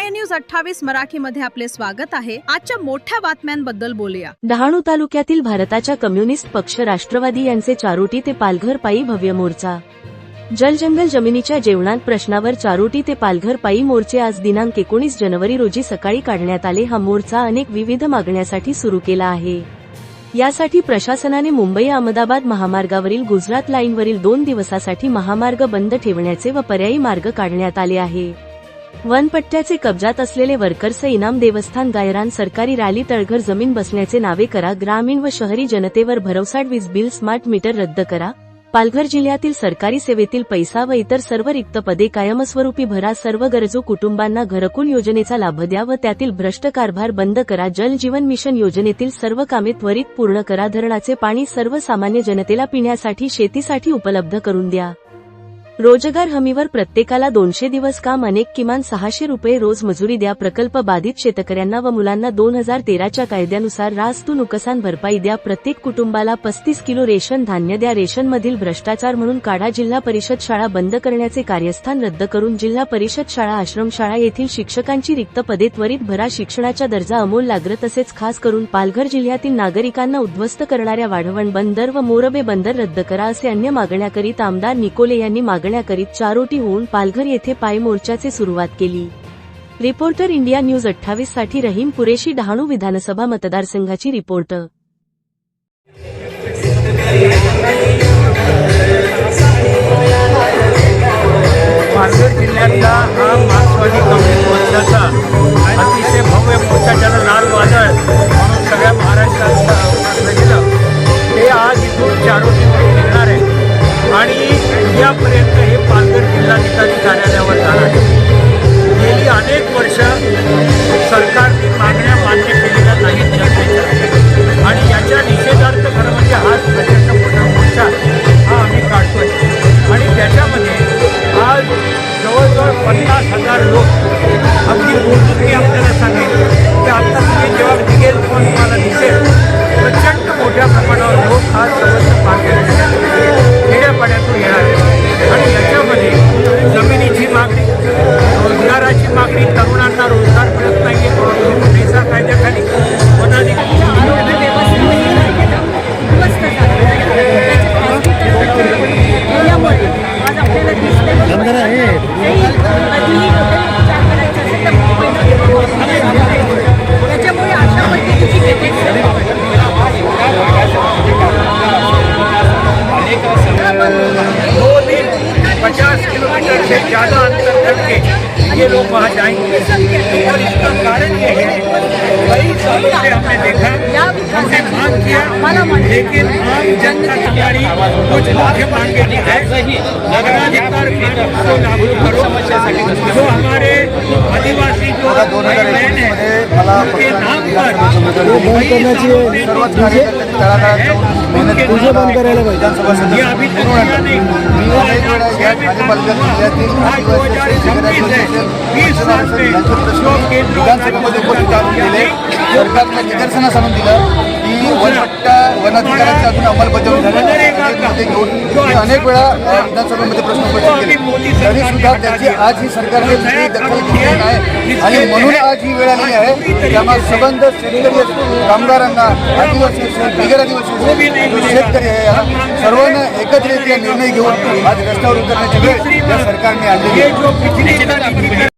I news अठ्ठावीस मराठीमध्ये आपले स्वागत आहे. आजच्या मोठ्या बातम्यांबद्दल बोलूया. डहाणू तालुक्यातील भारताच्या कम्युनिस्ट पक्ष राष्ट्रवादी यांचे चारोटी ते पालघर पायी भव्य मोर्चा. जलजंगल जमिनीच्या जेवणात प्रश्नावर चारोटी ते पालघर पायी मोर्चे आज दिनांक एकोणीस जानेवारी रोजी सकाळी काढण्यात आले. हा मोर्चा अनेक विविध मागण्यासाठी सुरू केला आहे. यासाठी प्रशासनाने मुंबई अहमदाबाद महामार्गावरील गुजरात लाईनवरील दोन दिवसासाठी महामार्ग बंद ठेवण्याचे व पर्यायी मार्ग काढण्यात आले आहे. वनपट्ट्याचे कब्जात असलेले वर्कर्स इनाम देवस्थान गायरान सरकारी रॅली तळघर जमीन बसण्याचे नावे करा. ग्रामीण व शहरी जनतेवर भरवसाड वीज बिल स्मार्ट मीटर रद्द करा. पालघर जिल्ह्यातील सरकारी सेवेतील पैसा व इतर सर्व रिक्त पदे कायमस्वरूपी भरा. सर्व गरजू कुटुंबांना घरकुल योजनेचा लाभ द्या व त्यातील भ्रष्ट कारभार बंद करा. जल जीवन मिशन योजनेतील सर्व कामे त्वरित पूर्ण करा. धरणाचे पाणी सर्वसामान्य जनतेला पिण्यासाठी शेतीसाठी उपलब्ध करून द्या. रोजगार हमीवर प्रत्येकाला दोनशे दिवस काम अनेक किमान सहाशे रुपये रोज मजुरी द्या प्रकल्प बाधित शेतकऱ्यांना व मुलांना दोन हजार तेराच्या कायद्यानुसार रास्तू नुकसान भरपाई द्या प्रत्येक कुटुंबाला पस्तीस किलो रेशन धान्य द्या रेशनमधील भ्रष्टाचार म्हणून काढा जिल्हा परिषद शाळा बंद करण्याचे कार्यस्थान रद्द करून जिल्हा परिषद शाळा आश्रमशाळा येथील शिक्षकांची रिक्त पदे त्वरित भरा शिक्षणाच्या दर्जा अमोल लाग्र तसेच खास करून पालघर जिल्ह्यातील नागरिकांना उद्ध्वस्त करणाऱ्या वाढवण बंदर व मोरबे बंदर रद्द करा असे अन्य मागण्याकरीत आमदार निकोले यांनी मागण्या करीत चारोटी होऊन पालघर येथे पाय मोर्चाचे सुरुवात केली. रिपोर्टर इंडिया न्यूज अठ्ठावीससाठी रहीम कुरेशी डहाणू विधानसभा मतदारसंघाची रिपोर्टर पालघर जिल्ह्यातला हा मार्क्सवादी कम्युनिस्ट पक्षाचा अतिशय भव्य मोर्चा ज्याला लाल वादळ गेली अनेक वर्ष सरकारने मागण्या मान्य केलेल्या नाहीत जनतेच्या आणि याच्या निषेधार्थ खरं म्हणजे आज प्रचंड मोठा मोर्चा हा आम्ही काढतोय. आणि त्याच्यामध्ये आज जवळजवळ पन्नास हजार लोक अगदी मोजून आपल्याला सांगेल. की आता तुम्ही जेव्हा निघेल तेव्हा तुम्हाला दिसेल. प्रचंड मोठ्या Magritte ये लोग वहाँ जाएँगे। और इसका कारण ये है कई सालों से हमने देखा हमने मांग किया लेकिन आम जनता की गाड़ी कुछ मुख्य मांगे नहीं है। नगराधिकार को लागू करो जो हमारे तळागाळात जाऊन मेहनत करायला पाहिजे विधानसभा मी अनेक वेळा या जिल्ह्यातील आदिवासी प्रश्न विधानसभेमध्ये उपस्थित आणून दिले. सरकारला निदर्शनास आणून दिलं. की वनपट्टा वनाधिकाराची अजून अंमलबजावणी झाली. नाही. अनेक मुद्दे घेऊन अनेक वेळा विधानसभेमध्ये प्रश्न उपस्थित केले तरी सुद्धा त्याची आज ही सरकारने कुठलीही दखल घेतली आहे आणि म्हणून आज ही वेळ आलेली आहे त्यामुळे सबंध शेतकरी कामगारांना आदिवासी असेल बिगर आदिवासी असेल शेतकरी आहे या सर्वांना एकत्रित निर्णय घेऊन आज रस्त्यावर उतरण्याची वेळ या सरकारने आणलेली आहे